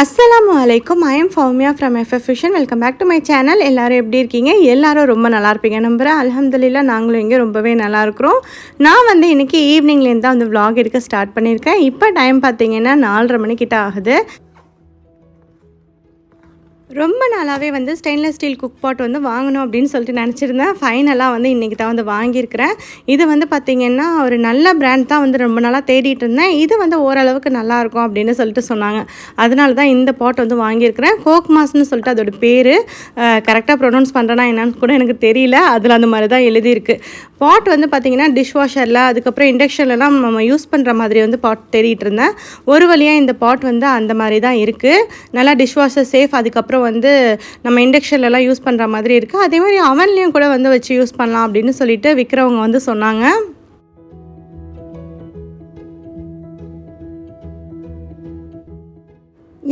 அஸ்லாம் அலைக்கும். I am Fowmiya from எஃப்எஃபிஷன் welcome back to my channel எல்லோரும் எப்படி இருக்கீங்க? எல்லாரும் ரொம்ப நல்லா இருப்பீங்க. நம்புகிறேன் அலமதுல்லா நாங்களும் இங்கே ரொம்பவே நல்லா இருக்கிறோம். நான் வந்து இன்றைக்கி ஈவினிங்லேருந்து தான் வந்து vlog எடுக்க ஸ்டார்ட் பண்ணியிருக்கேன். இப்போ டைம் பார்த்தீங்கன்னா நாலரை மணிக்கிட்ட ஆகுது. ரொம்ப நாளாகவே வந்து ஸ்டெயின்லெஸ் ஸ்டீல் குக் பாட் வந்து வாங்கணும் அப்படின்னு சொல்லிட்டு நினச்சிருந்தேன். ஃபைனலாக வந்து இன்றைக்கி தான் வந்து வாங்கியிருக்கிறேன். இது வந்து பார்த்திங்கன்னா ஒரு நல்ல பிராண்ட் தான் வந்து ரொம்ப நாளாக தேடிட்டு இருந்தேன். இது வந்து ஓரளவுக்கு நல்லாயிருக்கும் அப்படின்னு சொல்லிட்டு சொன்னாங்க. அதனால தான் இந்த பாட் வந்து வாங்கியிருக்கிறேன். கோக் மாஸ்னு சொல்லிட்டு அதோட பேர் கரெக்டாக ப்ரொனவுன்ஸ் பண்ணுறேன்னா என்னன்னு கூட எனக்கு தெரியல. அதில் அந்த மாதிரி தான் எழுதியிருக்கு. பாட் வந்து பார்த்திங்கன்னா டிஷ் வாஷரில் அதுக்கப்புறம் இண்டக்ஷன்லலாம் நம்ம யூஸ் பண்ணுற மாதிரி வந்து பாட் தேடிட்டு இருந்தேன். ஒரு வழியாக இந்த பாட் வந்து அந்த மாதிரி தான் இருக்குது நல்லா டிஷ் வாஷர் சேஃப் அதுக்கப்புறம் வந்து நம்ம இண்டக்ஷன்லலாம் யூஸ் பண்ணுற மாதிரி இருக்குது அதே மாதிரி அவன்லேயும் கூட வந்து வச்சு யூஸ் பண்ணலாம் அப்படின்னு சொல்லிட்டு விற்கிறவங்க வந்து சொன்னாங்க.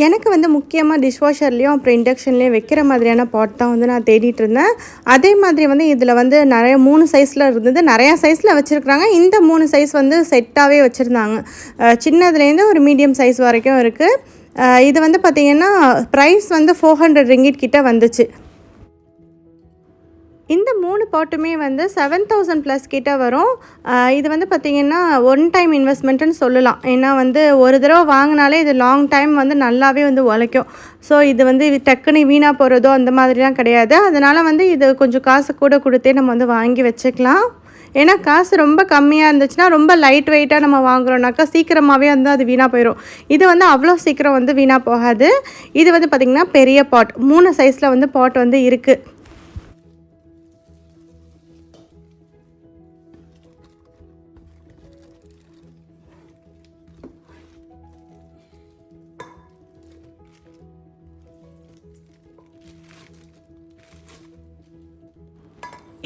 எனக்கு வந்து முக்கியமாக டிஷ்வாஷர்லேயும் அப்புறம் இண்டக்ஷன்லேயும் வைக்கிற மாதிரியான பாட் தான் வந்து நான் தேடிட்டு இருந்தேன். அதே மாதிரி வந்து இதில் வந்து நிறைய மூணு சைஸில் இருந்தது. நிறையா சைஸில் வச்சுருக்குறாங்க. இந்த மூணு சைஸ் வந்து செட்டாகவே வச்சுருந்தாங்க. சின்னதுலேருந்து ஒரு மீடியம் சைஸ் வரைக்கும் இருக்குது இது வந்து பார்த்திங்கன்னா ப்ரைஸ் வந்து ஃபோர் ஹண்ட்ரட் ரிங்கிட் கிட்டே வந்துச்சு. இந்த மூணு பாட்டுமே வந்து செவன் தௌசண்ட் ப்ளஸ் கிட்டே வரும். இது வந்து பார்த்திங்கன்னா ஒன் டைம் இன்வெஸ்ட்மெண்ட்டுன்னு சொல்லலாம். ஏன்னா வந்து ஒரு தடவை வாங்கினாலே இது லாங் டைம் வந்து நல்லாவே வந்து உழைக்கும். ஸோ இது வந்து டக்குன்னு வீணாக போகிறதோ அந்த மாதிரிலாம் கிடையாது. அதனால் வந்து இது கொஞ்சம் காசு கூட கொடுத்தே நம்ம வந்து வாங்கி வச்சுக்கலாம். ஏன்னா காசு ரொம்ப கம்மியாக இருந்துச்சுன்னா ரொம்ப லைட் வெயிட்டாக நம்ம வாங்குறோம்னாக்கா சீக்கிரமாகவே வந்து அது வீணாக போயிடும் இது வந்து அவ்வளோ சீக்கிரம் வந்து வீணாக போகாது. இது வந்து பார்த்திங்கன்னா பெரிய பாட் மூணு சைஸில் வந்து பாட் வந்து இருக்குது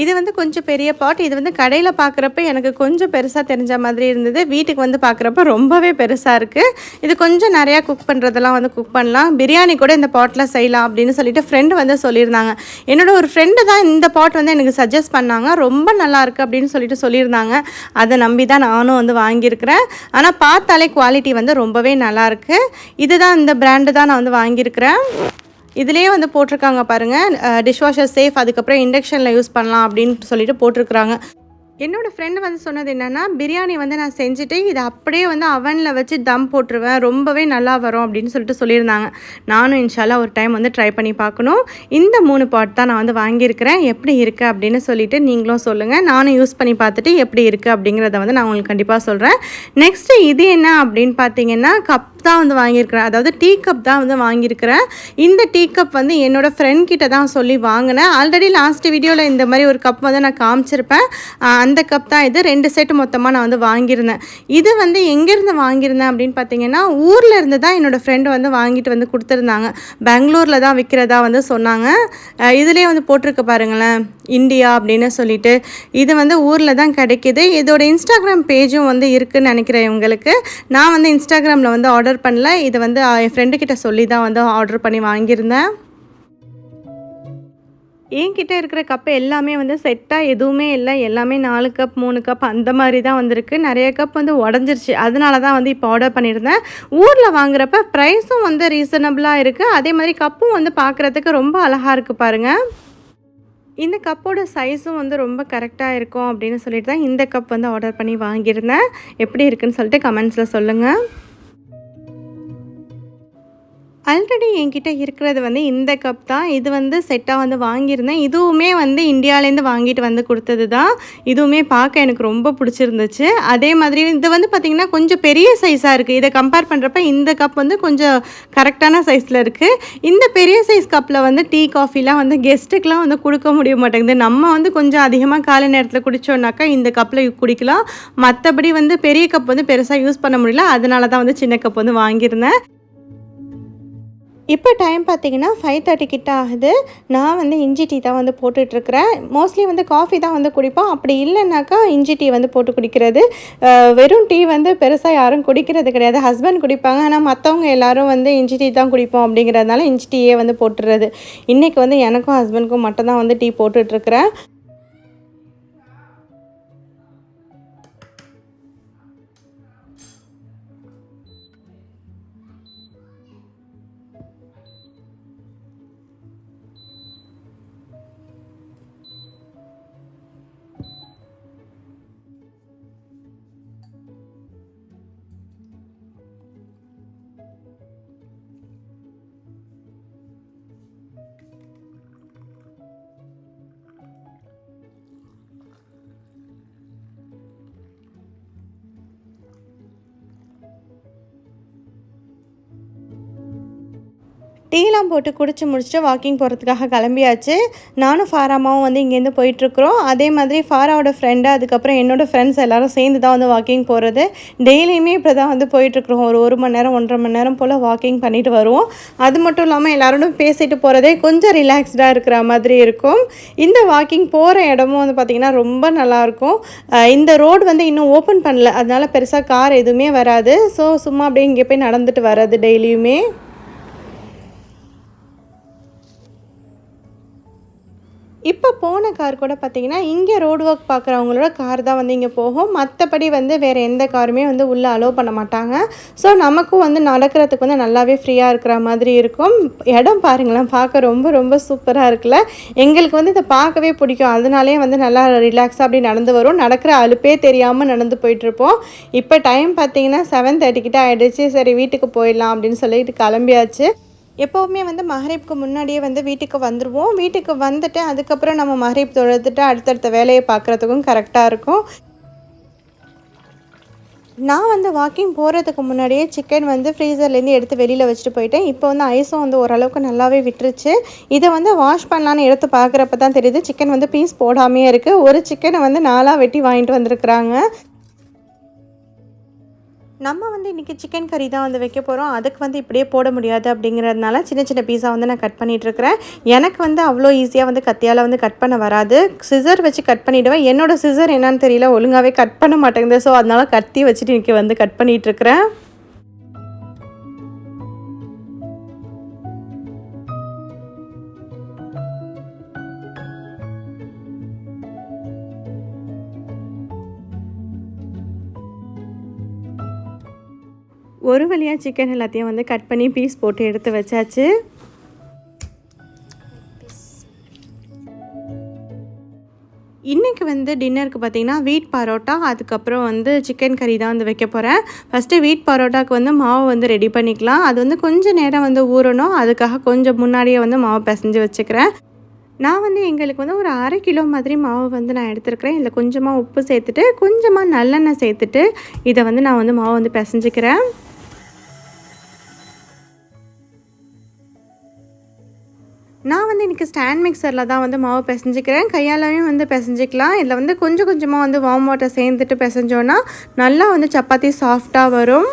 இது வந்து கொஞ்சம் பெரிய பாட் இது வந்து கடையில் பார்க்குறப்ப எனக்கு கொஞ்சம் பெருசாக தெரிஞ்ச மாதிரி இருந்தது. வீட்டுக்கு வந்து பார்க்குறப்ப ரொம்பவே பெருசாக இருக்குது இது கொஞ்சம் நிறையா குக் பண்ணுறதெல்லாம் வந்து குக் பண்ணலாம். பிரியாணி கூட இந்த பாட்டில் செய்யலாம் அப்படின்னு சொல்லிட்டு ஃப்ரெண்டு வந்து சொல்லியிருந்தாங்க. என்னோட ஒரு ஃப்ரெண்டு தான் இந்த பாட் வந்து எனக்கு சஜஸ்ட் பண்ணாங்க. ரொம்ப நல்லா இருக்குது அப்படின்னு சொல்லிட்டு சொல்லியிருந்தாங்க. அதை நம்பி தான் நானும் வந்து வாங்கியிருக்கிறேன். ஆனால் பார்த்தாலே குவாலிட்டி வந்து ரொம்பவே நல்லாயிருக்கு இதுதான் இந்த பிராண்டு தான் நான் வந்து வாங்கியிருக்கிறேன். இதுலேயே வந்து போட்டிருக்காங்க பாருங்கள் டிஷ்வாஷர் சேஃப் அதுக்கப்புறம் இண்டக்ஷனில் யூஸ் பண்ணலாம் அப்படின்னு சொல்லிட்டு போட்டிருக்கிறாங்க. என்னோடய ஃப்ரெண்டு வந்து சொன்னது என்னென்னா பிரியாணி வந்து நான் செஞ்சுட்டு இதை அப்படியே வந்து அவனில் வச்சு தம் போட்டுருவேன். ரொம்பவே நல்லா வரும் அப்படின்னு சொல்லிட்டு சொல்லியிருந்தாங்க. நானும் இன்ஷாலாக ஒரு டைம் வந்து ட்ரை பண்ணி பார்க்கணும். இந்த மூணு பாட் தான் நான் வந்து வாங்கியிருக்கிறேன். எப்படி இருக்குது அப்படின்னு சொல்லிட்டு நீங்களும் சொல்லுங்கள் நானும் யூஸ் பண்ணி பார்த்துட்டு எப்படி இருக்குது அப்படிங்கிறத வந்து நான் உங்களுக்கு கண்டிப்பாக சொல்கிறேன் நெக்ஸ்ட்டு இது என்ன அப்படின்னு பார்த்தீங்கன்னா கப் தான் வந்து வாங்கியிருக்கிறேன். அதாவது டீ கப் தான் வந்து வாங்கியிருக்கிறேன். இந்த டீ கப் வந்து என்னோடய ஃப்ரெண்ட் கிட்ட தான் சொல்லி வாங்கினேன். ஆல்ரெடி லாஸ்ட் வீடியோவில் இந்த மாதிரி ஒரு கப் வந்து நான் காமிச்சிருப்பேன். அந்த கப் தான் இது. ரெண்டு செட் மொத்தமாக நான் வந்து வாங்கியிருந்தேன். இது வந்து எங்கேருந்து வாங்கியிருந்தேன் அப்படின்னு பார்த்தீங்கன்னா ஊரில் இருந்து தான் என்னோடய ஃப்ரெண்டு வந்து வாங்கிட்டு வந்து கொடுத்துருந்தாங்க. பெங்களூரில் தான் விற்கிறதா வந்து சொன்னாங்க. இதுலேயே வந்து போட்டிருக்க பாருங்களேன். இந்தியா அப்படின்னு சொல்லிட்டு. இது வந்து ஊரில் தான் கிடைக்கிது. இதோட இன்ஸ்டாகிராம் பேஜும் வந்து இருக்குதுன்னு நினைக்கிறேன் இவங்களுக்கு. நான் வந்து இன்ஸ்டாகிராமில் வந்து ஆர்டர் பண்ணல. இது வந்து என் ஃப்ரெண்டு கிட்ட சொல்லி தான் வந்து ஆர்டர் பண்ணி வாங்கியிருந்தேன். என்கிட்ட இருக்கிற கப்பு எல்லாமே வந்து செட்டாக எதுவுமே இல்லை. எல்லாமே நாலு கப் மூணு கப் அந்த மாதிரி தான் வந்திருக்கு. நிறைய கப் வந்து உடஞ்சிருச்சு. அதனால தான் வந்து இப்போ ஆர்டர் பண்ணியிருந்தேன். ஊரில் வாங்குறப்ப ப்ரைஸும் வந்து ரீசனபிளாக இருக்குது அதே மாதிரி கப்பும் வந்து பார்க்குறதுக்கு ரொம்ப அழகாக இருக்குது பாருங்கள் இந்த கப்போட சைஸும் வந்து ரொம்ப கரெக்டாக இருக்கும் அப்படின்னு சொல்லிட்டு தான் இந்த கப் வந்து ஆர்டர் பண்ணி வாங்கியிருந்தேன். எப்படி இருக்குன்னு சொல்லிட்டு கமெண்ட்ஸில் சொல்லுங்கள் ஆல்ரெடி என்கிட்ட இருக்கிறது வந்து இந்த கப் தான். இது வந்து செட்டாக வந்து வாங்கியிருந்தேன். இதுவுமே வந்து இந்தியாவிலேருந்து வாங்கிட்டு வந்து கொடுத்தது தான் இதுவுமே பார்க்க எனக்கு ரொம்ப பிடிச்சிருந்துச்சு. அதே மாதிரி இது வந்து பார்த்திங்கன்னா கொஞ்சம் பெரிய சைஸாக இருக்குது இதை கம்பேர் பண்ணுறப்ப இந்த கப் வந்து கொஞ்சம் கரெக்டான சைஸில் இருக்குது இந்த பெரிய சைஸ் கப்பில் வந்து டீ காஃபிலாம் வந்து கெஸ்ட்டுக்கெலாம் வந்து கொடுக்க முடிய மாட்டேங்குது. நம்ம வந்து கொஞ்சம் அதிகமாக காலை நேரத்தில் குடித்தோம்னாக்கா இந்த கப்பில் குடிக்கலாம். மற்றபடி வந்து பெரிய கப் வந்து பெருசாக யூஸ் பண்ண முடியல. அதனால தான் வந்து சின்ன கப் வந்து வாங்கியிருந்தேன். இப்போ டைம் பார்த்தீங்கன்னா ஃபைவ் தேர்ட்டி கிட்ட ஆகுது. நான் வந்து இஞ்சி டீ தான் வந்து போட்டுட்ருக்கிறேன். மோஸ்ட்லி வந்து காஃபி தான் வந்து குடிப்போம். அப்படி இல்லைனாக்கா இஞ்சி டீ வந்து போட்டு குடிக்கிறது. வெறும் டீ வந்து பெருசாக யாரும் குடிக்கிறது கிடையாது. ஹஸ்பண்ட் குடிப்பாங்க. ஆனால் மற்றவங்க எல்லாரும் வந்து இஞ்சி டீ தான் குடிப்போம் அப்படிங்கிறதுனால இஞ்சி டீயே வந்து போட்டுடுறது இன்றைக்கி வந்து எனக்கும் ஹஸ்பண்ட்க்கும் மட்டும் தான் வந்து டீ போட்டுட்ருக்கிறேன். டீலாம் போட்டு குடிச்சு முடிச்சுட்டு வாக்கிங் போகிறதுக்காக கிளம்பியாச்சு. நானும் ஃபாராமாவும் வந்து இங்கேருந்து போயிட்டுருக்குறோம். அதே மாதிரி ஃபாராவோட ஃப்ரெண்டு அதுக்கப்புறம் என்னோடய ஃப்ரெண்ட்ஸ் எல்லாரும் சேர்ந்து தான் வந்து வாக்கிங் போகிறது டெய்லியுமே இப்படி தான் வந்து போயிட்டுருக்குறோம். ஒரு ஒரு மணி நேரம் ஒன்றரை மணி நேரம் போல் வாக்கிங் பண்ணிட்டு வருவோம். அது மட்டும் இல்லாமல் எல்லாரோடும் பேசிட்டு போகிறதே கொஞ்சம் ரிலாக்ஸ்டாக இருக்கிற மாதிரி இருக்கும். இந்த வாக்கிங் போகிற இடமும் வந்து பார்த்திங்கன்னா ரொம்ப நல்லாயிருக்கும் இந்த ரோடு வந்து இன்னும் ஓப்பன் பண்ணல. அதனால் பெருசாக கார் எதுவுமே வராது. ஸோ சும்மா அப்படியே இங்கே போய் நடந்துட்டு வர்றது டெய்லியுமே. இப்போ போன கார் கூட பார்த்தீங்கன்னா இங்கே ரோடு ஒர்க் பார்க்குறவங்களோட கார் தான் வந்து இங்கே போகும். மற்றபடி வந்து வேறு எந்த காருமே வந்து உள்ளே அலோவ் பண்ண மாட்டாங்க. ஸோ நமக்கும் வந்து நடக்கிறதுக்கு வந்து நல்லாவே ஃப்ரீயாக இருக்கிற மாதிரி இருக்கும். இடம் பாருங்களேன் பார்க்க ரொம்ப ரொம்ப சூப்பராக இருக்குல்ல. எங்களுக்கு வந்து இதை பார்க்கவே பிடிக்கும். அதனாலே வந்து நல்லா ரிலாக்ஸாக அப்படி நடந்து வரும் நடக்கிற அலுப்பே தெரியாமல் நடந்து போயிட்டுருப்போம். இப்போ டைம் பார்த்தீங்கன்னா செவன் தேர்ட்டிக்கிட்ட ஆகிடுச்சு சரி வீட்டுக்கு போயிடலாம் அப்படின்னு சொல்லிட்டு கிளம்பியாச்சு. எப்போவுமே வந்து மஹரீப்க்கு முன்னாடியே வந்து வீட்டுக்கு வந்துடுவோம் வீட்டுக்கு வந்துட்டு அதுக்கப்புறம் நம்ம மஹரீப் தொழுதுட்டு அடுத்தடுத்த வேலையை பார்க்குறதுக்கும் கரெக்டாக இருக்கும். நான் வந்து வாக்கிங் போகிறதுக்கு முன்னாடியே சிக்கன் வந்து ஃப்ரீசர்லேருந்து எடுத்து வெளியில் வச்சுட்டு போயிட்டேன். இப்போ வந்து ஐஸும் வந்து ஓரளவுக்கு நல்லாவே விட்டுருச்சு. இதை வந்து வாஷ் பண்ணலான்னு எடுத்து பார்க்குறப்ப தான் தெரியுது சிக்கன் வந்து பீஸ் போடாமையே இருக்குது ஒரு சிக்கனை வந்து நாலாக வெட்டி வாங்கிட்டு வந்திருக்கிறாங்க. நம்ம வந்து இன்றைக்கி சிக்கன் கறி தான் வந்து வைக்க போகிறோம் அதுக்கு வந்து இப்படியே போட முடியாது அப்படிங்கிறதுனால சின்ன சின்ன பீஸாக வந்து நான் கட் பண்ணிகிட்ருக்கிறேன் எனக்கு வந்து அவ்வளோ ஈஸியாக வந்து கத்தியால் வந்து கட் பண்ண வராது. சிசர் வச்சு கட் பண்ணிவிடுவேன் என்னோடய சிசர் என்னன்னு தெரியல. ஒழுங்காகவே கட் பண்ண மாட்டேங்குது. ஸோ அதனால கத்தி வச்சுட்டு இன்றைக்கி வந்து கட் பண்ணிகிட்ருக்கிறேன் ஒரு வழியாக சிக்கன் எல்லாத்தையும் வந்து கட் பண்ணி பீஸ் போட்டு எடுத்து வச்சாச்சு. இன்றைக்கி வந்து டின்னருக்கு பார்த்தீங்கன்னா வீட் பரோட்டா அதுக்கப்புறம் வந்து சிக்கன் கறி தான் வந்து வைக்க போகிறேன் ஃபஸ்ட்டு வீட் பரோட்டாக்கு வந்து மாவு வந்து ரெடி பண்ணிக்கலாம். அது வந்து கொஞ்சம் நேரம் வந்து ஊறணும். அதுக்காக கொஞ்சம் முன்னாடியே வந்து மாவு பிசைஞ்சு வச்சுக்கிறேன். நான் வந்து எங்களுக்கு வந்து ஒரு அரை கிலோ மாதிரி மாவு வந்து நான் எடுத்துருக்கிறேன். இதில் கொஞ்சமாக உப்பு சேர்த்துட்டு கொஞ்சமாக நல்லெண்ணெய் சேர்த்துட்டு இதை வந்து நான் வந்து மாவு வந்து பிசைஞ்சிக்கிறேன். நான் வந்து இன்றைக்கி ஸ்டாண்ட் மிக்சரில் தான் வந்து மாவு பிசைஞ்சிக்கிறேன். கையாலையும் வந்து பிசைஞ்சிக்கலாம். இதில் வந்து கொஞ்சம் கொஞ்சமாக வந்து வார்ம் வாட்டர் சேர்ந்துட்டு பிசைஞ்சோன்னா நல்லா வந்து சப்பாத்தி சாஃப்டாக வரும்.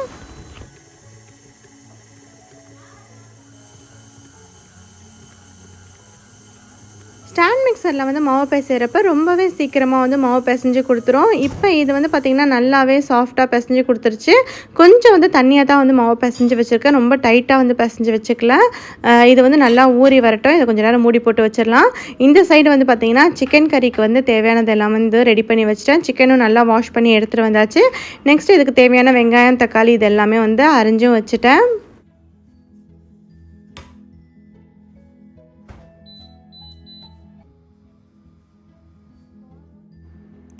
மிக்சரில் வந்து மாவு பிசைகிறப்ப ரொம்பவே சீக்கிரமாக வந்து மாவு பிசைஞ்சு கொடுத்துரும். இப்போ இது வந்து பார்த்திங்கன்னா நல்லாவே சாஃப்டாக பிசைஞ்சு கொடுத்துருச்சு. கொஞ்சம் வந்து தண்ணியாக தான் வந்து மாவு பிசைஞ்சு வச்சுருக்கேன். ரொம்ப டைட்டாக வந்து பிசைஞ்சு வச்சுக்கல. இது வந்து நல்லா ஊறி வரட்டும். இதை கொஞ்சம் நேரம் மூடி போட்டு வச்சிடலாம். இந்த சைடு வந்து பார்த்திங்கன்னா சிக்கன் கறிக்கு வந்து தேவையானது எல்லாம் வந்து ரெடி பண்ணி வச்சுட்டேன். சிக்கனும் நல்லா வாஷ் பண்ணி எடுத்துகிட்டு வந்தாச்சு. நெக்ஸ்ட் இதுக்கு தேவையான வெங்காயம் தக்காளி இது எல்லாமே வந்து அரிஞ்சும் வச்சுட்டேன்.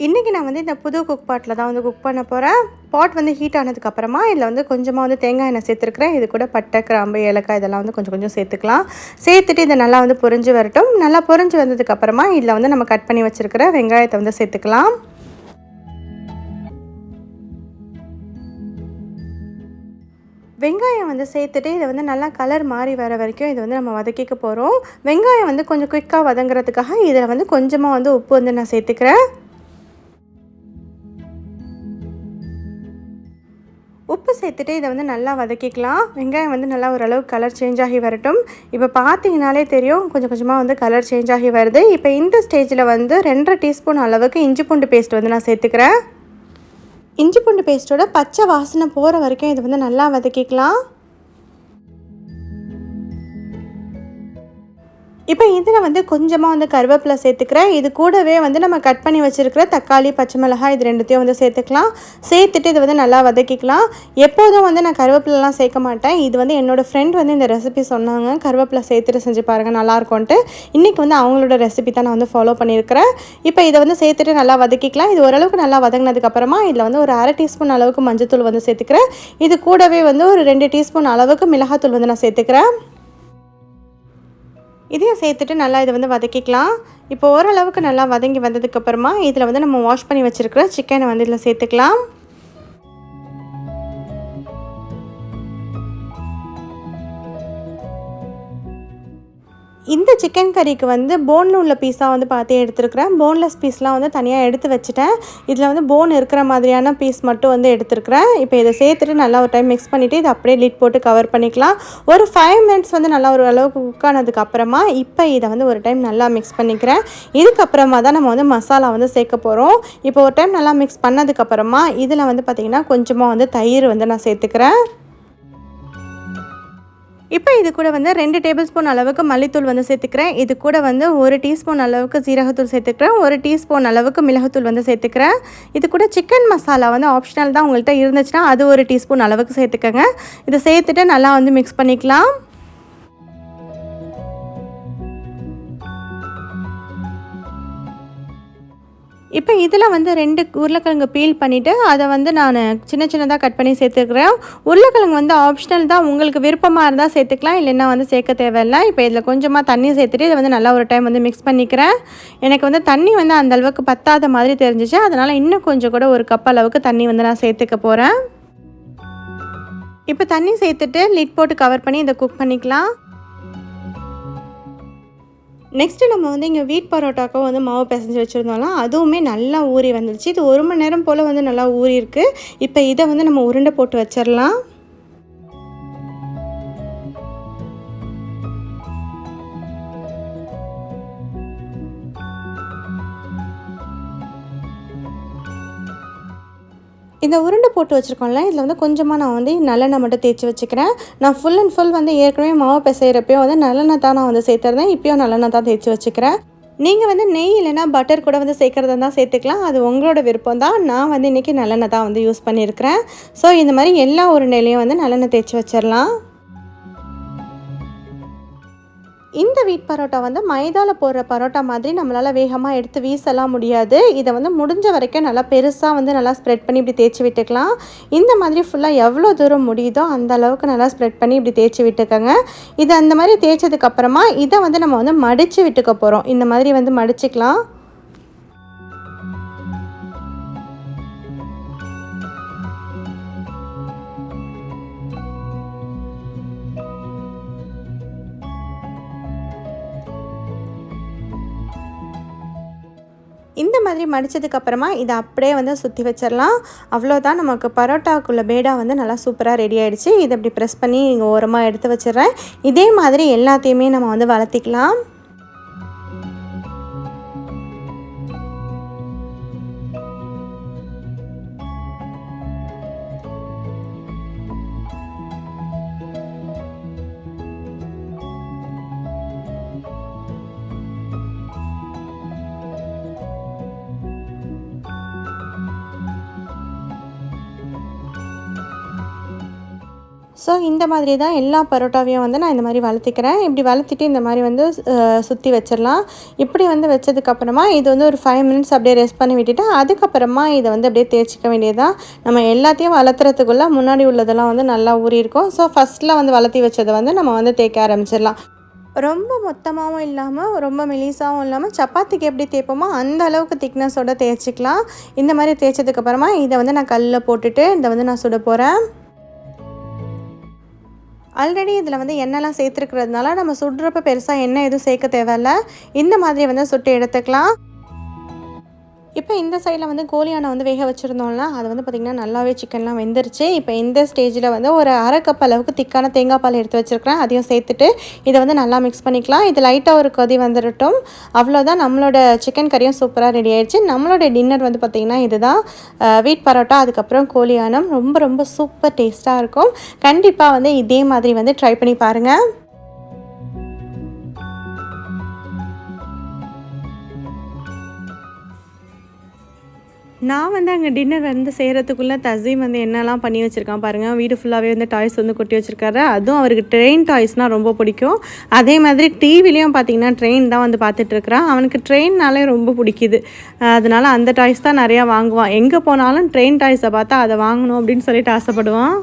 இன்றைக்கி நான் வந்து இந்த புது குக் பாட்டில் தான் வந்து குக் பண்ண போகிறேன் பாட் வந்து ஹீட் ஆனதுக்கப்புறமா இதில் வந்து கொஞ்சமாக வந்து தேங்காய் எண்ணெய் சேர்த்துருக்குறேன். இது கூட பட்டை கிராம்பு ஏலக்காய் இதெல்லாம் வந்து கொஞ்சம் கொஞ்சம் சேர்த்துக்கலாம். சேர்த்துட்டு இதை நல்லா வந்து பொரிஞ்சு வரட்டும். நல்லா பொரிஞ்சு வந்ததுக்கப்புறமா இதில் வந்து நம்ம கட் பண்ணி வச்சுருக்கிற வெங்காயத்தை வந்து சேர்த்துக்கலாம். வெங்காயம் வந்து சேர்த்துட்டு இதை வந்து நல்லா கலர் மாறி வர வரைக்கும் இதை வந்து நம்ம வதக்கிக்க போகிறோம் வெங்காயம் வந்து கொஞ்சம் குயிக்காக வதங்குறதுக்காக இதில் வந்து கொஞ்சமாக வந்து உப்பு வந்து நான் சேர்த்துக்கிறேன். உப்பு சேர்த்துட்டு இதை வந்து நல்லா வதக்கிக்கலாம். வெங்காயம் வந்து நல்லா ஓரளவு கலர் சேஞ்ச் ஆகி வரட்டும். இப்போ பார்த்தீங்கனாலே தெரியும் கொஞ்சம் கொஞ்சமாக வந்து கலர் சேஞ்ச் ஆகி வருது. இப்போ இந்த ஸ்டேஜில் வந்து ரெண்டரை டீஸ்பூன் அளவுக்கு இஞ்சி பூண்டு பேஸ்ட் வந்து நான் சேர்த்துக்கிறேன். இஞ்சி பூண்டு பேஸ்ட்டோட பச்சை வாசனை போகிற வரைக்கும் இது வந்து நல்லா வதக்கிக்கலாம். இப்போ இதில் வந்து கொஞ்சமாக வந்து கருவேப்பிலை சேர்த்துக்கிறேன். இது கூடவே வந்து நம்ம கட் பண்ணி வச்சுருக்கிற தக்காளி பச்சை மிளகாய் இது ரெண்டுத்தையும் வந்து சேர்த்துக்கலாம். சேர்த்துட்டு இதை வந்து நல்லா வதக்கிக்கலாம். எப்போதும் வந்து நான் கருவேப்பிலலாம் சேர்க்க மாட்டேன். இது வந்து என்னோடய ஃப்ரெண்ட் வந்து இந்த ரெசிபி சொன்னாங்க. கருவேப்பிலை சேர்த்துட்டு செஞ்சு பாருங்கள் நல்லாயிருக்கும்ன்ட்டு. இன்றைக்கி வந்து அவங்களோட ரெசிபி தான் நான் வந்து ஃபாலோ பண்ணியிருக்கிறேன். இப்போ இதை வந்து சேர்த்துட்டு நல்லா வதக்கிக்கலாம். இது ஓரளவுக்கு நல்லா வதங்கினதுக்கப்புறமா இதில் வந்து ஒரு அரை டீஸ்பூன் அளவுக்கு மஞ்சத்தூள் வந்து சேர்த்துக்கிறேன். இது கூடவே வந்து ஒரு ரெண்டு டீஸ்பூன் அளவுக்கு மிளகாத்தூள் வந்து நான் சேர்த்துக்கிறேன். இதையும் சேர்த்துட்டு நல்லா இதை வந்து வதக்கிக்கலாம். இப்போ ஓரளவுக்கு நல்லா வதங்கி வந்ததுக்கப்புறமா இதில் வந்து நம்ம வாஷ் பண்ணி வச்சுருக்கிற சிக்கனை வந்து இதில் சேர்த்துக்கலாம். இந்த சிக்கன் கறிக்கு வந்து போனில் உள்ள பீஸாக வந்து பார்த்து எடுத்துருக்கிறேன். போன்லெஸ் பீஸ்லாம் வந்து தனியாக எடுத்து வச்சுட்டேன். இதில் வந்து போன் இருக்கிற மாதிரியான பீஸ் மட்டும் வந்து எடுத்துருக்கிறேன். இப்போ இதை சேர்த்துட்டு நல்லா ஒரு டைம் மிக்ஸ் பண்ணிவிட்டு இதை அப்படியே லிட் போட்டு கவர் பண்ணிக்கலாம். ஒரு ஃபைவ் மினிட்ஸ் வந்து நல்லா ஒரு அளவுக்கு குக் ஆனதுக்கு அப்புறமா இப்போ இதை வந்து ஒரு டைம் நல்லா மிக்ஸ் பண்ணிக்கிறேன். இதுக்கப்புறமா தான் நம்ம வந்து மசாலா வந்து சேர்க்க போகிறோம் இப்போ ஒரு டைம் நல்லா மிக்ஸ் பண்ணதுக்கப்புறமா இதில் வந்து பார்த்திங்கன்னா கொஞ்சமாக வந்து தயிர் வந்து நான் சேர்த்துக்கிறேன். இப்போ இது கூட வந்து ரெண்டு டேபிள் ஸ்பூன் அளவுக்கு மல்லித்தூள் வந்து சேர்த்துக்கிறேன். இது கூட வந்து ஒரு டீஸ்பூன் அளவுக்கு சீரகத்தூள் சேர்த்துக்கிறேன். ஒரு டீஸ்பூன் அளவுக்கு மிளகுத்தூள் வந்து சேர்த்துக்கிறேன். இது கூட சிக்கன் மசாலா வந்து ஆப்ஷனல் தான் உங்கள்கிட்ட இருந்துச்சுன்னா அது ஒரு டீஸ்பூன் அளவுக்கு சேர்த்துக்கோங்க. இதை சேர்த்துட்டு நல்லா வந்து மிக்ஸ் பண்ணிக்கலாம். இப்போ இதில் வந்து ரெண்டு உருளைக்கிழங்கு பீல் பண்ணிவிட்டு அதை வந்து நான் சின்ன சின்னதாக கட் பண்ணி சேர்த்துக்கிறேன். உருளைக்கிழங்கு வந்து ஆப்ஷனல் தான். உங்களுக்கு விருப்பமாக இருந்தால் சேர்த்துக்கலாம். இல்லைன்னா வந்து சேர்க்க தேவையில்லை. இப்போ இதில் கொஞ்சமாக தண்ணி சேர்த்துட்டு இதை வந்து நல்லா ஒரு டைம் வந்து மிக்ஸ் பண்ணிக்கிறேன். எனக்கு வந்து தண்ணி வந்து அந்த அளவுக்கு பத்தாத மாதிரி தெரிஞ்சிச்சு. அதனால் இன்னும் கொஞ்சம் கூட ஒரு கப் அளவுக்கு தண்ணி வந்து நான் சேர்த்துக்க போகிறேன் இப்போ தண்ணி சேர்த்துட்டு லிட் போட்டு கவர் பண்ணி இதை குக் பண்ணிக்கலாம். நெக்ஸ்ட்டு நம்ம வந்து இங்கே வீட் பரோட்டாக்கும் வந்து மாவு பிசைஞ்சு வச்சுருந்தோம்னா அதுவுமே நல்லா ஊறி வந்துடுச்சு இது ஒரு மணி நேரம் போல் வந்து நல்லா ஊறி இருக்குது இப்போ இதை வந்து நம்ம உருண்டை போட்டு வச்சிடலாம் இந்த உருண்டை போட்டு வச்சுருக்கோம்ல இதில் வந்து கொஞ்சமாக நான் வந்து நல்லெண்ணெய் மட்டும் தேய்ச்சி வச்சுக்கிறேன். நான் ஃபுல் அண்ட் ஃபுல் வந்து ஏற்கனவே மாவு பிசைகிறப்பையும் வந்து நல்லெண்ணெய் தான் நான் வந்து சேர்த்துருந்தேன். இப்போயும் நல்லெண்ணெய் தான் தேய்ச்சி வச்சுக்கிறேன். நீங்கள் வந்து நெய் இல்லைனா பட்டர் கூட வந்து சேர்க்குறதா தான் சேர்த்துக்கலாம். அது உங்களோட விருப்பம் தான். நான் வந்து இன்றைக்கி நல்லெண்ணெய் தான் வந்து யூஸ் பண்ணியிருக்கிறேன். ஸோ இந்த மாதிரி எல்லா உருண்டையிலையும் வந்து நல்லெண்ணெய் தேய்ச்சி வச்சிடலாம் இந்த வீட் பரோட்டா வந்து மைதாவில் போடுற பரோட்டா மாதிரி நம்மளால் வேகமாக எடுத்து வீசலாம் முடியாது. இதை வந்து முடிஞ்ச வரைக்கும் நல்லா பெருசாக வந்து நல்லா ஸ்ப்ரெட் பண்ணி இப்படி தேய்ச்சி விட்டுக்கலாம். இந்த மாதிரி ஃபுல்லாக எவ்வளோ தூரம் முடியுதோ அந்த அளவுக்கு நல்லா ஸ்ப்ரெட் பண்ணி இப்படி தேய்ச்சி விட்டுக்கோங்க. இது அந்த மாதிரி தேய்ச்சதுக்கப்புறமா இதை வந்து நம்ம வந்து மடித்து விட்டுக்க போகிறோம் இந்த மாதிரி வந்து மடிச்சுக்கலாம். இந்த மாதிரி மடித்ததுக்கப்புறமா இதை அப்படியே வந்து சுற்றி வச்சிடலாம். அவ்வளோதான் நமக்கு பரோட்டாக்குள்ளே பேடா வந்து நல்லா சூப்பராக ரெடி ஆகிடுச்சு இதை அப்படி ப்ரெஸ் பண்ணி இங்கே ஓரமாக எடுத்து வச்சிடுறேன். இதே மாதிரி எல்லாத்தையுமே நம்ம வந்து வளர்த்திக்கலாம். ஸோ இந்த மாதிரி தான் எல்லா பரோட்டாவையும் வந்து நான் இந்த மாதிரி வளர்த்திக்கிறேன். இப்படி வளர்த்திட்டு இந்த மாதிரி வந்து சுற்றி வச்சிடலாம். இப்படி வந்து வச்சதுக்கப்புறமா இது வந்து ஒரு ஃபைவ் மினிட்ஸ் அப்படியே ரெஸ்ட் பண்ணி விட்டுட்டு அதுக்கப்புறமா இதை வந்து அப்படியே தேய்ச்சிக்க வேண்டியதுதான். நம்ம எல்லாத்தையும் வளர்த்துறதுக்குள்ளே முன்னாடி உள்ளதெல்லாம் வந்து நல்லா ஊறி இருக்கும். ஸோ ஃபஸ்ட்டில் வந்து வளர்த்தி வச்சதை வந்து நம்ம வந்து தேய்க்க ஆரம்பிச்சிடலாம். ரொம்ப மொத்தமாகவும் இல்லாமல் ரொம்ப மெலிசாகவும் இல்லாமல் சப்பாத்திக்கு எப்படி தேய்ப்போமோ அந்த அளவுக்கு திக்னஸோட தேய்ச்சிக்கலாம். இந்த மாதிரி தேய்ச்சதுக்கப்புறமா இதை வந்து நான் கல்லில் போட்டுட்டு இதை வந்து நான் சுட போகிறேன் ஆல்ரெடி இதில் வந்து எண்ணெய்லாம் சேர்த்துருக்கிறதுனால நம்ம சுடுறப்ப பெருசாக எண்ணெய் எதுவும் சேர்க்க தேவையில்ல. இந்த மாதிரி வந்து சுட்டு எடுத்துக்கலாம். இப்போ இந்த சைடில் வந்து கோழியானை வந்து வேக வச்சுருந்தோம்னா அது வந்து பார்த்திங்கன்னா நல்லாவே சிக்கன்லாம் வெந்துருச்சு. இப்போ இந்த ஸ்டேஜில் வந்து ஒரு அரை கப் அளவுக்கு திக்கான தேங்காய் பால் எடுத்து வச்சுருக்கிறேன். அதையும் சேர்த்துட்டு இதை வந்து நல்லா மிக்ஸ் பண்ணிக்கலாம். இது லைட்டாக ஒரு கொதி வந்துடட்டும் அவ்வளோதான் நம்மளோட சிக்கன் கறியும் சூப்பராக ரெடி ஆயிடுச்சு. நம்மளோட டின்னர் வந்து பார்த்திங்கன்னா இதுதான். வீட் பரோட்டா அதுக்கப்புறம் கோழியானம் ரொம்ப ரொம்ப சூப்பர் டேஸ்ட்டாக இருக்கும். கண்டிப்பாக வந்து இதே மாதிரி வந்து ட்ரை பண்ணி பாருங்கள் நான் வந்து அங்கே டின்னர் வந்து செய்கிறதுக்குள்ளே தசீம் வந்து என்னெல்லாம் பண்ணி வச்சுருக்கான் பாருங்கள் வீடு ஃபுல்லாகவே வந்து டாய்ஸ் வந்து கொட்டி வச்சுருக்காரு. அதுவும் அவருக்கு ட்ரெயின் டாய்ஸ்னால் ரொம்ப பிடிக்கும். அதே மாதிரி டிவிலையும் பார்த்தீங்கன்னா ட்ரெயின் தான் வந்து பார்த்துட்ருக்குறான் அவனுக்கு ட்ரெயின்னாலே ரொம்ப பிடிக்குது. அதனால் அந்த டாய்ஸ் தான் நிறையா வாங்குவான். எங்கே போனாலும் ட்ரெயின் டாய்ஸை பார்த்தா அதை வாங்கணும் அப்படின்னு சொல்லிட்டு ஆசைப்படுவான்.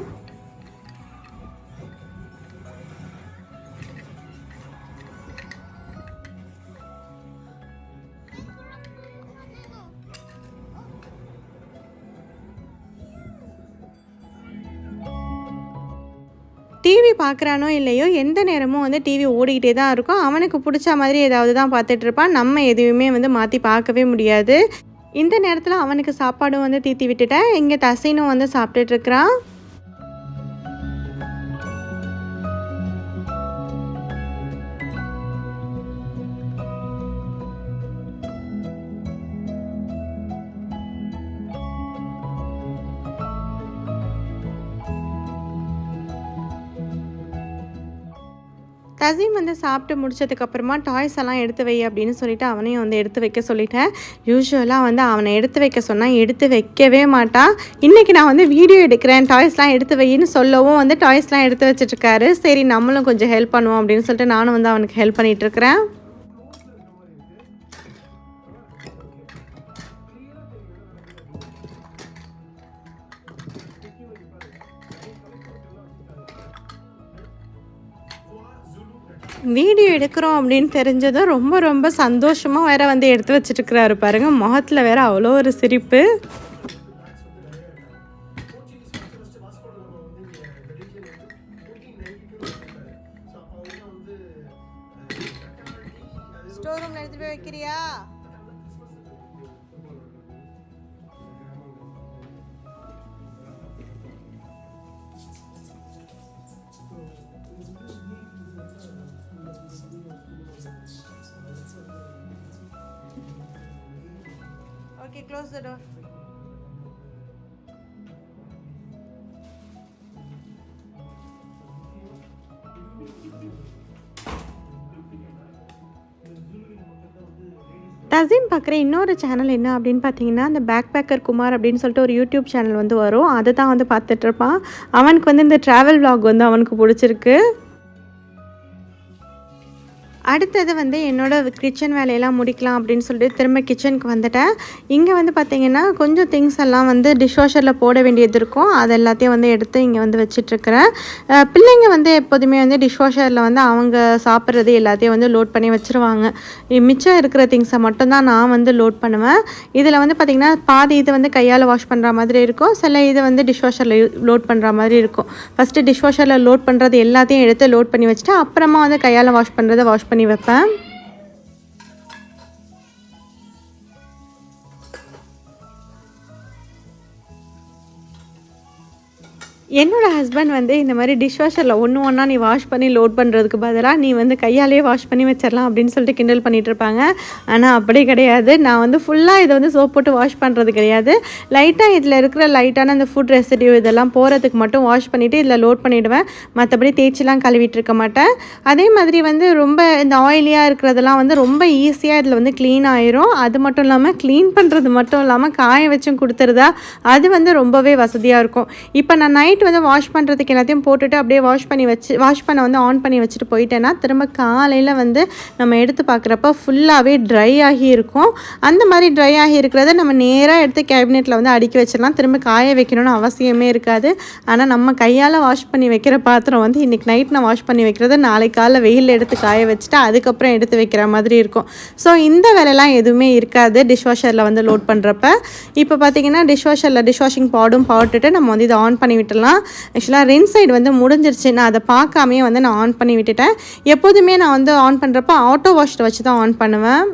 டிவி பார்க்குறானோ இல்லையோ எந்த நேரமும் வந்து டிவி ஓடிக்கிட்டே தான் இருக்கும். அவனுக்கு பிடிச்ச மாதிரி ஏதாவது தான் பார்த்துட்டு இருப்பான். நம்ம எதுவுமே வந்து மாற்றி பார்க்கவே முடியாது. இந்த நேரத்தில் அவனுக்கு சாப்பாடும் வந்து தீத்தி விட்டுட்டேன். இங்கே தசைனும் வந்து சாப்பிட்டுட்டு தசீம் வந்து சாப்பிட்டு முடிச்சதுக்கப்புறமா டாய்ஸ் எல்லாம் எடுத்து வை அப்படின்னு சொல்லிட்டு அவனையும் வந்து எடுத்து வைக்க சொல்லிட்டேன். யூஸ்வலாக வந்து அவனை எடுத்து வைக்க சொன்னால் எடுத்து வைக்கவே மாட்டான். இன்றைக்கி நான் வந்து வீடியோ எடுக்கிறேன். டாய்ஸ்லாம் எடுத்து வைன்னு சொல்லவும் வந்து டாய்ஸ்லாம் எடுத்து வச்சிட்ருக்காரு சரி நம்மளும் கொஞ்சம் ஹெல்ப் பண்ணுவோம் அப்படின்னு சொல்லிட்டு நானும் வந்து அவனுக்கு ஹெல்ப் பண்ணிகிட்ருக்கிறேன் வீடியோ எடுக்கிறோம் அப்படின்னு தெரிஞ்சதும் ரொம்ப ரொம்ப சந்தோஷமாக வேற வந்து எடுத்து வச்சிட்ருக்கிறாரு பாருங்க. முகத்தில் வேற அவ்வளோ ஒரு சிரிப்பு. தசீம் பார்க்குற இன்னொரு சேனல் என்ன அப்படின்னு பார்த்தீங்கன்னா அந்த பேக் பேக்கர் குமார் அப்படின்னு சொல்லிட்டு ஒரு யூடியூப் சேனல் வந்து வரும். அதை தான் வந்து பார்த்துட்ருப்பான் அவனுக்கு வந்து இந்த ட்ராவல் வ்ளாக் வந்து அவனுக்கு பிடிச்சிருக்கு. அடுத்தது வந்து என்னோடய கிச்சன் வேலையெல்லாம் முடிக்கலாம் அப்படின்னு சொல்லிட்டு திரும்ப கிச்சனுக்கு வந்துட்டேன். இங்கே வந்து பார்த்திங்கன்னா கொஞ்சம் திங்ஸ் எல்லாம் வந்து டிஷ்வாஷரில் போட வேண்டியது இருக்கும். அது எல்லாத்தையும் வந்து எடுத்து இங்கே வந்து வச்சிட்ருக்கிறேன் பிள்ளைங்க வந்து எப்போதுமே வந்து டிஷ்வாஷரில் வந்து அவங்க சாப்பிட்றது எல்லாத்தையும் வந்து லோட் பண்ணி வச்சுருவாங்க. மிச்சம் இருக்கிற திங்ஸை மட்டும்தான் நான் வந்து லோட் பண்ணுவேன். இதில் வந்து பார்த்திங்கன்னா பாதி இது வந்து கையால் வாஷ் பண்ணுற மாதிரி இருக்கும். சில இது வந்து டிஷ்வாஷரில் லோட் பண்ணுற மாதிரி இருக்கும். ஃபஸ்ட்டு டிஷ்வாஷரில் லோட் பண்ணுறது எல்லாத்தையும் எடுத்து லோட் பண்ணி வச்சுட்டு அப்புறமா வந்து கையால் வாஷ் பண்ணுறதை வாஷ் பண்ணி வைப்பேன் என்னோட ஹஸ்பண்ட் வந்து இந்த மாதிரி டிஷ் வாஷரில் ஒன்று ஒன்றா நீ வாஷ் பண்ணி லோட் பண்ணுறதுக்கு பதிலாக நீ வந்து கையாலேயே வாஷ் பண்ணி வச்சிடலாம் அப்படின்னு சொல்லிட்டு கிண்டல் பண்ணிகிட்ருப்பாங்க இருப்பாங்க. ஆனால் அப்படி கிடையாது. நான் வந்து ஃபுல்லாக இதை வந்து சோப் போட்டு வாஷ் பண்ணுறது கிடையாது. லைட்டாக இதில் இருக்கிற லைட்டான அந்த ஃபுட் ரெசிடியூ இதெல்லாம் போகிறதுக்கு மட்டும் வாஷ் பண்ணிவிட்டு இதில் லோட் பண்ணிவிடுவேன் மற்றபடி தேய்ச்சிலாம் கழுவிட்டு இருக்க மாட்டேன். அதே மாதிரி வந்து ரொம்ப இந்த ஆயிலியாக இருக்கிறதெல்லாம் வந்து ரொம்ப ஈஸியாக இதில் வந்து க்ளீன் ஆயிரும். அது மட்டும் இல்லாமல் க்ளீன் பண்ணுறது மட்டும் இல்லாமல் காய வச்சும் கொடுத்துருதா? அது வந்து ரொம்பவே வசதியாக இருக்கும். இப்போ நான் நைட் வந்து வாஷ் பண்ணுறதுக்கு எல்லாத்தையும் போட்டுட்டு அப்படியே வாஷ் பண்ணி வச்சு வாஷ் பண்ண வந்து ஆன் பண்ணி வச்சுட்டு போயிட்டேன்னா திரும்ப காலையில் வந்து நம்ம எடுத்து பார்க்குறப்ப ஃபுல்லாகவே ட்ரை ஆகி இருக்கும். அந்த மாதிரி ட்ரை ஆகி இருக்கிறத நம்ம நேராக எடுத்து கேபினெட்டில் வந்து அடுக்கி வச்சிடலாம். திரும்ப காய வைக்கணும்னு அவசியமே இருக்காது. ஆனால் நம்ம கையால் வாஷ் பண்ணி வைக்கிற பாத்திரம் வந்து இன்றைக்கி நைட் நான் வாஷ் பண்ணி வைக்கிறத நாளைக்கு காலைல வெயிலில் எடுத்து காய வச்சுட்டு அதுக்கப்புறம் எடுத்து வைக்கிற மாதிரி இருக்கும். ஸோ இந்த வேலைலாம் எதுவுமே இருக்காது டிஷ்வாஷரில் வந்து லோட் பண்ணுறப்ப இப்போ பார்த்தீங்கன்னா டிஷ்வாஷரில் டிஷ்வாஷிங் பவுடும் போட்டுட்டு நம்ம வந்து இதை ஆன் பண்ணி விட்டுடலாம். ஆக்சுவலாக ரென் சைடு வந்து முடிஞ்சிருச்சு. நான் அதை பார்க்காமையே வந்து நான் ஆன் பண்ணி விட்டுட்டேன். எப்போதுமே நான் வந்து ஆன் பண்ணுறப்ப ஆட்டோ வாஷில் வச்சு தான் ஆன் பண்ணுவேன்.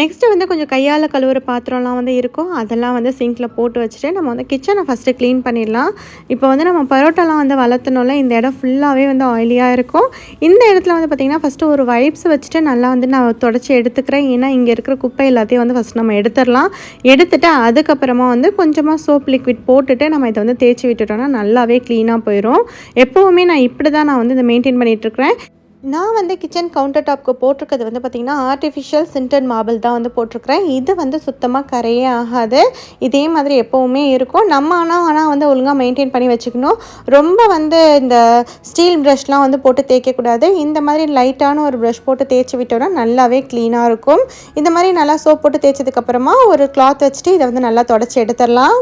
நெக்ஸ்ட்டு வந்து கொஞ்சம் கையால் கழுவுற பாத்திரம்லாம் வந்து இருக்கும். அதெல்லாம் வந்து சிங்கில் போட்டு வச்சுட்டு நம்ம வந்து கிச்சனை ஃபஸ்ட்டு க்ளீன் பண்ணிடலாம். இப்போ வந்து நம்ம பரோட்டாலாம் வந்து வளர்த்தணும்ல இந்த இடம் ஃபுல்லாகவே வந்து ஆயிலியாக இருக்கும். இந்த இடத்துல வந்து பார்த்திங்கன்னா ஃபஸ்ட்டு ஒரு வைப்ஸ் வச்சுட்டு நல்லா வந்து நான் தொடச்சி எடுத்துக்கிறேன். ஏன்னா இங்கே இருக்கிற குப்பை எல்லாத்தையும் வந்து ஃபஸ்ட் நம்ம எடுத்துடலாம். எடுத்துகிட்டு அதுக்கப்புறமா வந்து கொஞ்சமாக சோப் லிக்விட் போட்டுட்டு நம்ம இதை வந்து தேய்ச்சி விட்டுட்டோம்னா நல்லாவே க்ளீனாக போயிடும் எப்போவுமே நான் இப்படி தான் நான் வந்து இதை மெயின்டைன் பண்ணிகிட்ருக்கிறேன் நான் வந்து கிச்சன் கவுண்டர் டாப்க்கு போட்டிருக்கிறது வந்து பார்த்திங்கன்னா ஆர்டிஃபிஷியல் சிண்டட் மார்பிள் தான் வந்து போட்டிருக்கிறேன். இது வந்து சுத்தமாக கரையே ஆகாது. இதே மாதிரி எப்போவுமே இருக்கும். நம்ம ஆனால் ஆனால் வந்து ஒழுங்காக மெயின்டைன் பண்ணி வச்சுக்கணும். ரொம்ப வந்து இந்த ஸ்டீல் ப்ரஷ்லாம் வந்து போட்டு தேய்க்கக்கூடாது இந்த மாதிரி லைட்டான ஒரு ப்ரஷ் போட்டு தேய்ச்சி விட்டோம்னா நல்லாவே க்ளீனாக இருக்கும். இந்த மாதிரி நல்லா சோப் போட்டு தேய்ச்சதுக்கப்புறமா ஒரு கிளாத் வச்சுட்டு இதை வந்து நல்லா தொடச்சி எடுத்துடலாம்.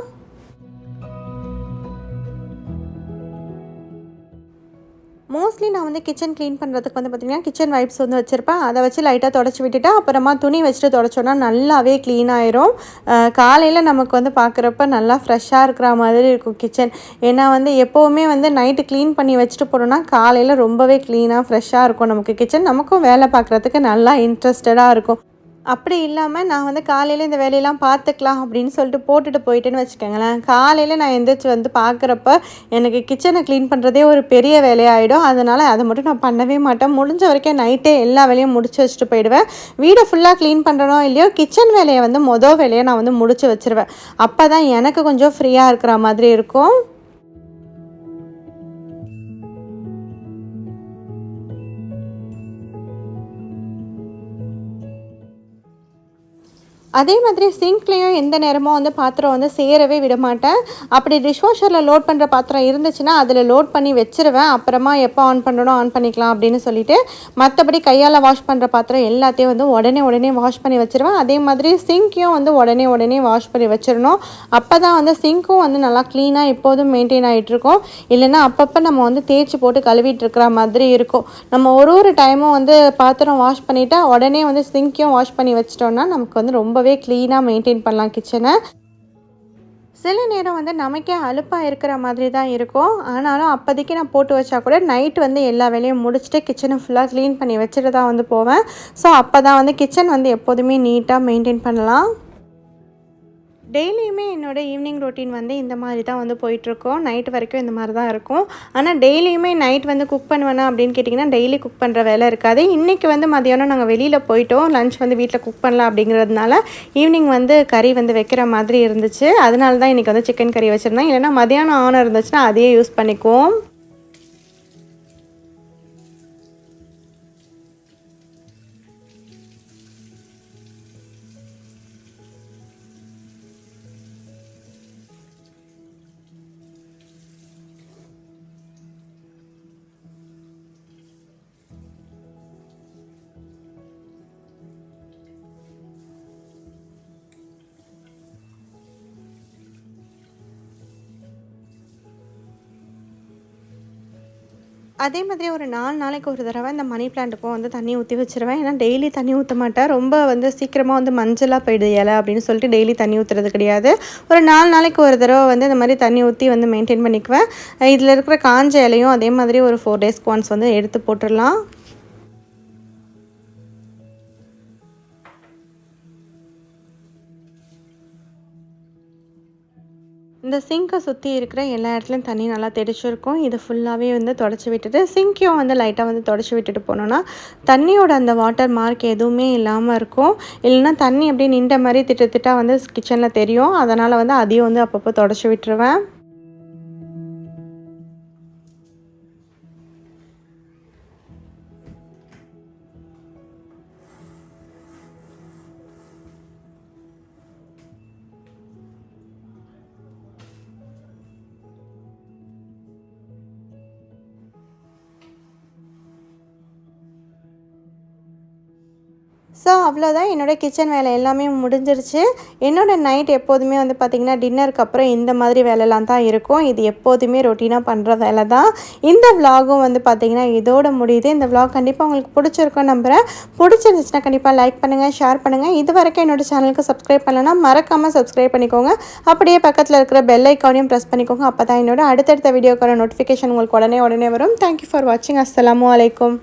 மோஸ்ட்லி நான் வந்து கிச்சன் க்ளீன் பண்ணுறதுக்கு வந்து பார்த்திங்கன்னா கிச்சன் வைப்ஸ் வந்து வச்சுருப்பேன். அதை வச்சு லைட்டாக தொடச்சி விட்டுட்டு அப்புறமா துணி வச்சுட்டு தொடச்சோன்னா நல்லாவே க்ளீன் ஆயிரும். காலையில் நமக்கு வந்து பார்க்குறப்ப நல்லா ஃப்ரெஷ்ஷாக இருக்கிற மாதிரி இருக்கும் கிச்சன் ஏன்னா வந்து எப்போவுமே வந்து நைட்டு க்ளீன் பண்ணி வச்சுட்டு போனோம்னா காலையில் ரொம்பவே க்ளீனாக ஃப்ரெஷ்ஷாக இருக்கும் நமக்கு கிச்சன் நமக்கும் வேலை பார்க்குறதுக்கு நல்லா இன்ட்ரெஸ்டடாக இருக்கும். அப்படி இல்லாமல் நான் வந்து காலையில் இந்த வேலையெல்லாம் பார்த்துக்கலாம் அப்படின்னு சொல்லிட்டு போட்டுட்டு போயிட்டேன்னு வச்சுக்கோங்களேன். காலையில் நான் எந்திரிச்சு வந்து பார்க்குறப்ப எனக்கு கிச்சனை க்ளீன் பண்ணுறதே ஒரு பெரிய வேலையாகிடும் அதனால் அதை மட்டும் நான் பண்ணவே மாட்டேன். முடிஞ்ச வரைக்கும் நைட்டே எல்லா வேலையும் முடிச்சு வச்சுட்டு போயிடுவேன். வீடை ஃபுல்லாக க்ளீன் பண்ணுறனோ இல்லையோ கிச்சன் வேலையை வந்து மொதல் வேலையை நான் வந்து முடிச்சு வச்சுருவேன். அப்போ தான் எனக்கு கொஞ்சம் ஃப்ரீயாக இருக்கிற மாதிரி இருக்கும். அதே மாதிரி சிங்க்லேயும் எந்த நேரமும் வந்து பாத்திரம் வந்து சேரவே விட மாட்டேன் அப்படி டிஷ்வாஷரில் லோட் பண்ணுற பாத்திரம் இருந்துச்சுன்னா அதில் லோட் பண்ணி வச்சிருவேன். அப்புறமா எப்போ ஆன் பண்ணணும் ஆன் பண்ணிக்கலாம் அப்படின்னு சொல்லிட்டு மற்றபடி கையால் வாஷ் பண்ணுற பாத்திரம் எல்லாத்தையும் வந்து உடனே உடனே வாஷ் பண்ணி வச்சிருவேன். அதே மாதிரி சிங்க்கையும் வந்து உடனே உடனே வாஷ் பண்ணி வச்சிடணும். அப்போ தான் வந்து சிங்க்கும் வந்து நல்லா க்ளீனாக எப்போதும் மெயின்டைன் ஆகிட்டுருக்கும் இல்லைன்னா அப்பப்போ நம்ம வந்து தேய்ச்சி போட்டு கழுவிட்டு இருக்கிற மாதிரி இருக்கும். நம்ம ஒரு ஒரு டைமும் வந்து பாத்திரம் வாஷ் பண்ணிவிட்டா உடனே வந்து சிங்க்கையும் வாஷ் பண்ணி வச்சிட்டோம்னா நமக்கு வந்து ரொம்ப ரொம்பவே க்ளீனாக மெயின்டைன் பண்ணலாம் கிச்சனை சில நேரம் வந்து நமக்கே அலுப்பாக இருக்கிற மாதிரி தான் இருக்கும். ஆனாலும் அப்போதைக்கு நான் போட்டு வச்சா கூட நைட் வந்து எல்லா வேலையும் முடிச்சுட்டு கிச்சனை ஃபுல்லாக க்ளீன் பண்ணி வச்சுட்டு தான் வந்து போவேன். ஸோ அப்போ தான் வந்து கிச்சன் வந்து எப்போதுமே நீட்டாக மெயின்டைன் பண்ணலாம். டெய்லியுமே என்னோடய ஈவினிங் ரொட்டீன் வந்து இந்த மாதிரி தான் வந்து போயிட்டுருக்கோம். நைட் வரைக்கும் இந்த மாதிரி தான் இருக்கும். ஆனால் டெய்லியுமே நைட் வந்து குக் பண்ணுவேனா அப்படின்னு கேட்டிங்கன்னா டெய்லி குக் பண்ணுற வேலை இருக்காது. இன்றைக்கி வந்து மதியானம் நாங்கள் வெளியில் போயிட்டோம். லஞ்ச் வந்து வீட்டில் குக் பண்ணலாம் அப்படிங்கிறதுனால ஈவினிங் வந்து கறி வந்து வைக்கிற மாதிரி இருந்துச்சு. அதனால தான் இன்றைக்கி வந்து சிக்கன் கறி வச்சுருந்தேன். இல்லைனா மதியானம் ஆனர் இருந்துச்சுன்னா அதையே யூஸ் பண்ணிக்குவோம். அதே மாதிரி ஒரு நாலு நாளைக்கு ஒரு தடவை இந்த மணி பிளான்ட்டுக்கும் வந்து தண்ணி ஊற்றி வச்சுருவேன். ஏன்னா டெய்லி தண்ணி ஊற்ற மாட்டேன். ரொம்ப வந்து சீக்கிரமாக வந்து மஞ்சளாக போயிடுது இலை அப்படின்னு சொல்லிட்டு டெய்லி தண்ணி ஊற்றுறது கிடையாது. ஒரு நாலு நாளைக்கு ஒரு தடவை வந்து இந்த மாதிரி தண்ணி ஊற்றி வந்து மெயின்டைன் பண்ணிக்குவேன். இதில் இருக்கிற காஞ்ச இலையும் அதே மாதிரி ஒரு ஃபோர் டேஸ்க்கு ஒன்ஸ் வந்து எடுத்து போட்டுடலாம். இந்த சிங்கை சுற்றி இருக்கிற எல்லா இடத்துலையும் தண்ணி நல்லா தெளிச்சிருக்கும். இது ஃபுல்லாகவே வந்து தொடச்சி விட்டுட்டு சிங்கையும் வந்து லைட்டாக வந்து தொடச்சி விட்டுட்டு போனோன்னா தண்ணியோட அந்த வாட்டர் மார்க் எதுவுமே இல்லாமல் இருக்கும். இல்லைன்னா தண்ணி அப்படியே நின்ற மாதிரி திட்டு திட்டாக வந்து கிச்சனில் தெரியும். அதனால் வந்து அதையும் வந்து அப்பப்போ தொடச்சி விட்டுருவேன். ஸோ அவ்வளோதான் என்னோடய கிச்சன் வேலை எல்லாமே முடிஞ்சிருச்சு. என்னோடய நைட் எப்போதுமே வந்து பார்த்திங்கன்னா டின்னருக்கு அப்புறம் இந்த மாதிரி வேலைலாம் தான் இருக்கும். இது எப்போதுமே ரொட்டீனாக பண்ணுற வேலை தான். இந்த விலாகும் வந்து பார்த்திங்கன்னா இதோட முடியுது. இந்த விலாக் கண்டிப்பாக உங்களுக்கு பிடிச்சிருக்கோம் நம்புகிறேன் பிடிச்சிருந்துச்சுன்னா கண்டிப்பாக லைக் பண்ணுங்கள் ஷேர் பண்ணுங்கள் இது வரைக்கும் என்னோடய சேனலுக்கு சப்ஸ்கிரைப் பண்ணலன்னா மறக்காமல் சப்ஸ்கிரைப் பண்ணிக்கோங்க. அப்படியே பக்கத்தில் இருக்கிற பெல் ஐக்கானையும் ப்ரெஸ் பண்ணிக்கோங்க. அப்போ தான் என்னோட அடுத்தடுத்த வீடியோக்கான நோட்டிஃபிகேஷன் உங்களுக்கு உடனே உடனே வரும். தேங்க்யூ ஃபார் வாட்சிங் அஸ்லாம் வலைக்கம்